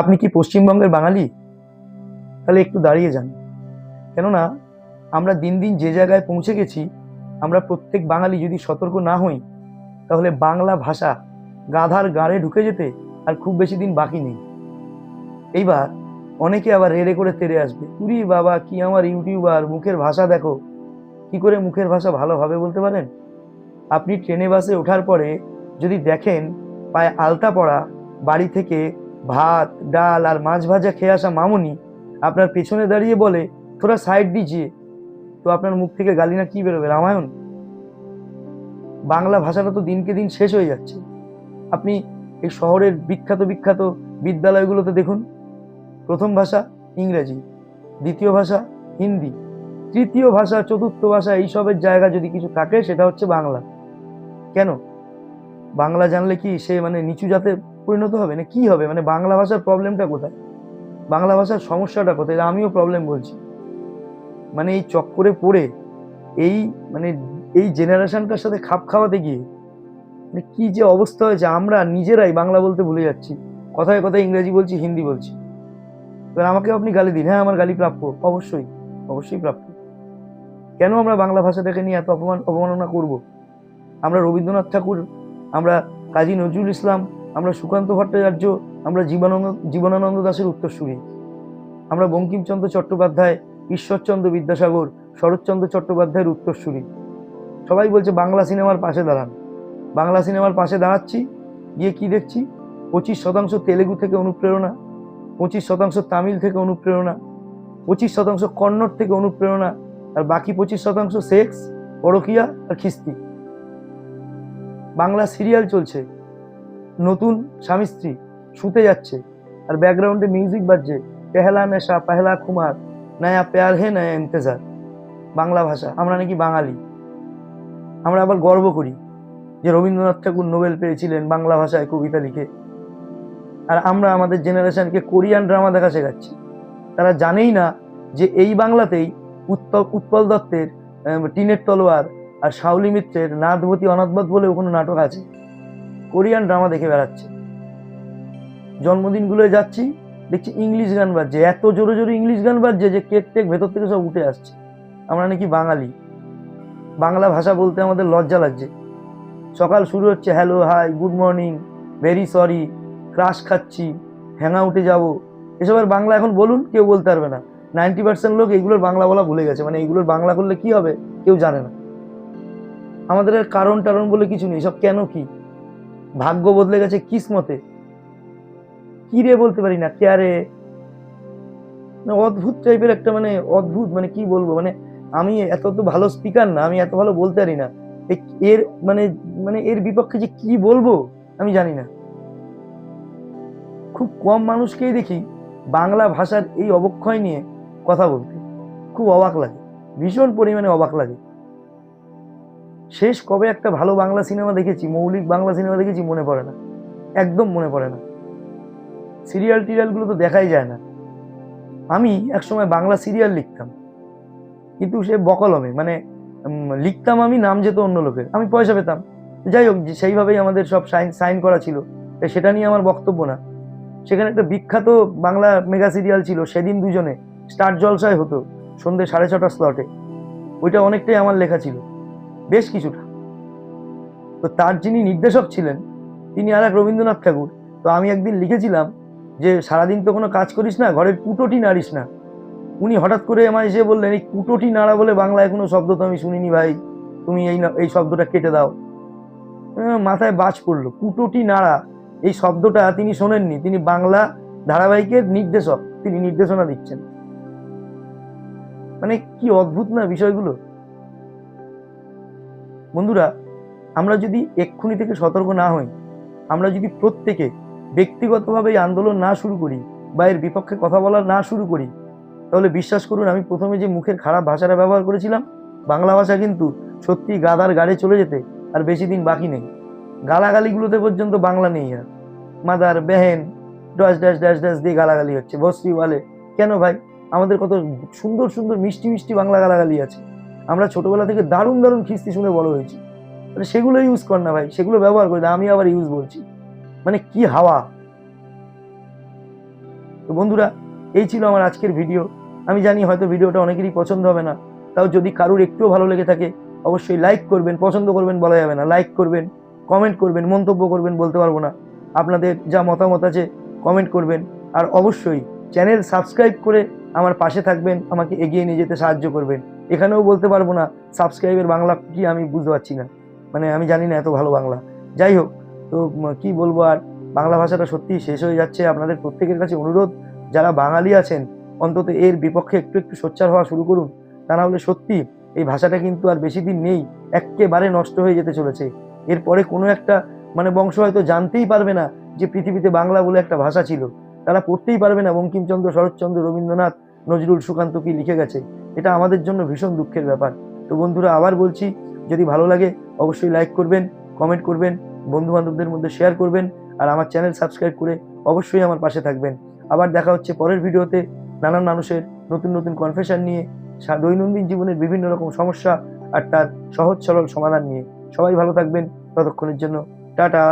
আপনি কি পশ্চিমবঙ্গের বাঙালি? তাহলে একটু দাঁড়িয়ে যান। কেননা, আমরা দিন দিন যে জায়গায় পৌঁছে গেছি, আমরা প্রত্যেক বাঙালি যদি সতর্ক না হই, তাহলে বাংলা ভাষা গাধার গাড়ে ঢুকে যেতে আর খুব বেশি দিন বাকি নেই। এইবার অনেকে আবার রেড়ে করে তেরে আসবে, উরি বাবা, কি আমার ইউটিউবার, মুখের ভাষা দেখো। কি করে মুখের ভাষা ভালোভাবে বলতে পারেন? আপনি ট্রেনে বাসে ওঠার পরে যদি দেখেন পায়ে আলতা পড়া, বাড়ি থেকে ভাত, ডাল আর মাছ ভাজা খেয়ে আসা মামুনি আপনার পেছনে দাঁড়িয়ে বলে থোড়া সাইড দিজিয়ে তো আপনার মুখ থেকে গালি না কি বেরোবে, রামায়ণ? বাংলা ভাষাটা তো দিনকে দিন শেষ হয়ে যাচ্ছে। আপনি এই শহরের বিখ্যাত বিখ্যাত বিদ্যালয়গুলোতে দেখুন। প্রথম ভাষা ইংরেজি, দ্বিতীয় ভাষা হিন্দি, তৃতীয় ভাষা, চতুর্থ ভাষা এইসবের জায়গা যদি কিছু থাকে, সেটা হচ্ছে বাংলা। কেন? বাংলা জানলে কি সে মানে নিচু জাতে পরিণত হবে? না কি হবে? মানে বাংলা ভাষার প্রবলেমটা কোথায়? বাংলা ভাষার সমস্যাটা কোথায়? আমিও প্রবলেম বলছি। মানে এই চক্করে পড়ে, এই মানে এই জেনারেশনটার সাথে খাপ খাওয়াতে গিয়ে মানে কি যে অবস্থা হয়েছে, আমরা নিজেরাই বাংলা বলতে ভুলে যাচ্ছি। কথায় কথায় ইংরেজি বলছি, হিন্দি বলছি। এবার আমাকে আপনি গালি দিন। হ্যাঁ আমার গালি প্রাপ্য। অবশ্যই অবশ্যই প্রাপ্য। কেন আমরা বাংলা ভাষাটাকে নিয়ে এত অপমান, অবমাননা করব? আমরা রবীন্দ্রনাথ ঠাকুর, আমরা কাজী নজরুল ইসলাম আমরা সুকান্ত ভট্টাচার্য, আমরা জীবনানন্দ জীবনানন্দ দাসের উত্তরসূরি। আমরা বঙ্কিমচন্দ্র চট্টোপাধ্যায়, ঈশ্বরচন্দ্র বিদ্যাসাগর, শরৎচন্দ্র চট্টোপাধ্যায়ের উত্তরসূরি। সবাই বলছে, বাংলা সিনেমার পাশে দাঁড়ান। বাংলা সিনেমার পাশে দাঁড়াচ্ছি, গিয়ে কি দেখছি? পঁচিশ শতাংশ তেলেগু থেকে অনুপ্রেরণা, পঁচিশ শতাংশ তামিল থেকে অনুপ্রেরণা, পঁচিশ শতাংশ কন্নড় থেকে অনুপ্রেরণা, আর বাকি পঁচিশ শতাংশ সেক্স, পরকিয়া আর খিস্তি। বাংলা সিরিয়াল চলছে। নতুন স্বামী স্ত্রী শুতে যাচ্ছে। আর ব্যাকগ্রাউন্ডে মিউজিক বাজছে। পেহলা নেশা, পেহলা কুমার নয়া প্যার হে নয়া ইন্তজার। বাংলা ভাষা, আমরা নাকি বাঙালি। আমরা আবার গর্ব করি যে রবীন্দ্রনাথ ঠাকুর নোবেল পেয়েছিলেন বাংলা ভাষায় কবিতা লিখে। আর আমরা আমাদের জেনারেশনকে কোরিয়ান ড্রামা দেখা শেখাচ্ছি। তারা জানেই না যে এই বাংলাতেই উত্তল, উৎপল দত্তের টিনের তলোয়ার আর শাওলি মিত্রের নাথবতী অনাথবত বলেও কোনো নাটক আছে। কোরিয়ান ড্রামা দেখে বেড়াচ্ছে। জন্মদিনগুলোয় যাচ্ছি, দেখছি ইংলিশ গান বাজছে। এত জোরে জোরে ইংলিশ গান বাজছে যে কেক টেক ভেতর থেকে সব উঠে আসছে। আমরা নাকি বাঙালি। বাংলা ভাষা বলতে আমাদের লজ্জা লাগছে। সকাল শুরু হচ্ছে hello hi good morning very sorry crush খাচ্ছি হ্যাং আউটে যাব এসবের বাংলা এখন বলুন, কেউ বলতে পারবে না। নাইনটি পার্সেন্ট লোক এইগুলোর বাংলা বলা ভুলে গেছে। মানে এইগুলোর বাংলা করলে কি হবে, কেউ জানে না। আমাদের কারণ টারণ বলে কিছু নেই। সব কেন কি? ভাগ্য বদলে গেছে কিসমতে। কি রে বলতে পারি না ক্যারে অদ্ভুত টাইপের একটা মানে অদ্ভুত মানে কি বলব? মানে আমি এত তো ভালো স্পিকার না, আমি এত ভালো বলতে পারি না। এর মানে মানে এর বিপক্ষে যে কি বলব, আমি জানি না। খুব কম মানুষকেই দেখি বাংলা ভাষার এই অবক্ষয় নিয়ে কথা বলতে। খুব অবাক লাগে, ভীষণ পরিমাণে অবাক লাগে। শেষ কবে একটা ভালো বাংলা সিনেমা দেখেছি, মৌলিক বাংলা সিনেমা দেখেছি মনে পড়ে না। একদম মনে পড়ে না। সিরিয়াল টিরিয়ালগুলো তো দেখাই যায় না। আমি একসময় বাংলা সিরিয়াল লিখতাম। কিন্তু সে বকলমে মানে লিখতাম আমি, নাম যেত অন্য লোকের। আমি পয়সা পেতাম। যাই হোক সেইভাবেই আমাদের সব সাইন সাইন করা ছিল। সেটা নিয়ে আমার বক্তব্য না। সেখানে একটা বিখ্যাত বাংলা মেগা সিরিয়াল ছিল, সেদিন দুজনে, স্টার জলসায় হতো সন্ধ্যে সাড়ে ছটার স্লটে ওইটা অনেকটাই আমার লেখা ছিল। বেশ কিছুটা। তো তার যিনি নির্দেশক ছিলেন, তিনি আর এক রবীন্দ্রনাথ ঠাকুর। তো আমি একদিন লিখেছিলাম যে, সারাদিন তো কোনো কাজ করিস না, ঘরের কুটোটি নাড়িস না। উনি হঠাৎ করে আমায় এসে বললেন, এই কুটোটি নাড়া বলে বাংলায় কোনো শব্দ তো আমি শুনিনি ভাই। তুমি এই এই শব্দটা কেটে দাও। মাথায় বাজ পড়ল, কুটোটি নাড়া, এই শব্দটা তিনি শোনেননি। তিনি বাংলা ধারাবাহিকের নির্দেশক, তিনি নির্দেশনা দিচ্ছেন। মানে কি অদ্ভুত না বিষয়গুলো? বন্ধুরা, আমরা যদি এক্ষুনি থেকে সতর্ক না হই, আমরা যদি প্রত্যেকে ব্যক্তিগতভাবে এই আন্দোলন না শুরু করি বা এর বিপক্ষে কথা বলা না শুরু করি, তাহলে বিশ্বাস করুন, আমি প্রথমে যে মুখের খারাপ ভাষাটা ব্যবহার করেছিলাম, বাংলা ভাষা কিন্তু সত্যি গাদার গাড়ে চলে যেতে আর বেশি দিন বাকি নেই। গালাগালিগুলোতে পর্যন্ত বাংলা নেই আর। মাদার, বেহেন, ড্যাশ ড্যাশ ড্যাশ ড্যাশ দিয়ে গালাগালি হচ্ছে বস্তি বলে। কেন ভাই? আমাদের কত সুন্দর সুন্দর, মিষ্টি মিষ্টি বাংলা গালাগালি আছে। আমরা ছোটবেলা থেকে দারুণ দারুণ খিস্তি শুনে বড় হয়েছি। মানে সেগুলো ইউজ কর না ভাই, সেগুলো ব্যবহার করি, আমি আবার ইউজ বলছি। মানে কি হাওয়া। তো বন্ধুরা, এই ছিল আমার আজকের ভিডিও আমি জানি হয়তো ভিডিওটা অনেকেরই পছন্দ হবে না, তাও যদি কারুর একটুও ভালো লেগে থাকে, অবশ্যই লাইক করবেন, পছন্দ করবেন বলা যাবে না। লাইক করবেন কমেন্ট করবেন, মন্তব্য করবেন বলতে পারব না। আপনাদের যা মতামত আছে কমেন্ট করবেন। আর অবশ্যই চ্যানেল সাবস্ক্রাইব করে আমার পাশে থাকবেন, আমাকে এগিয়ে নিয়ে যেতে সাহায্য করবেন। এখানেও বলতে পারব না সাবস্ক্রাইবের বাংলা কি আমি বুঝতে পারছি না। মানে আমি জানি না এত ভালো বাংলা। যাই হোক, তো কি বলব আর, বাংলা ভাষাটা সত্যি শেষ হয়ে যাচ্ছে। আপনাদের প্রত্যেকের কাছে অনুরোধ, যারা বাঙালি আছেন, অন্তত এর বিপক্ষে একটু একটু সোচ্চার হওয়া শুরু করুন। তা না হলে সত্যি এই ভাষাটা কিন্তু আর বেশি দিন নেই একেবারে নষ্ট হয়ে যেতে চলেছে। এরপরে কোনো একটা মানে বংশ হয়তো জানতেই পারবে না যে পৃথিবীতে বাংলা বলে একটা ভাষা ছিল। তারা পড়তেই পারবে না। বঙ্কিমচন্দ্র, শরৎচন্দ্র, রবীন্দ্রনাথ, নজরুল সুকান্ত কি লিখে গেছে। এটা আমাদের জন্য ভীষণ দুঃখের ব্যাপার। তো বন্ধুরা, আবার বলছি, যদি ভালো লাগে, অবশ্যই লাইক করবেন কমেন্ট করবেন বন্ধু বান্ধবদের মধ্যে শেয়ার করবেন, আর আমার চ্যানেল সাবস্ক্রাইব করে অবশ্যই আমার পাশে থাকবেন। আবার দেখা হচ্ছে পরের ভিডিওতে নানান মানুষের নতুন নতুন কনফেশন নিয়ে দৈনন্দিন জীবনের বিভিন্ন রকম সমস্যা আর তার সহজ সরল সমাধান নিয়ে। সবাই ভালো থাকবেন, ততক্ষণের জন্য টাটা।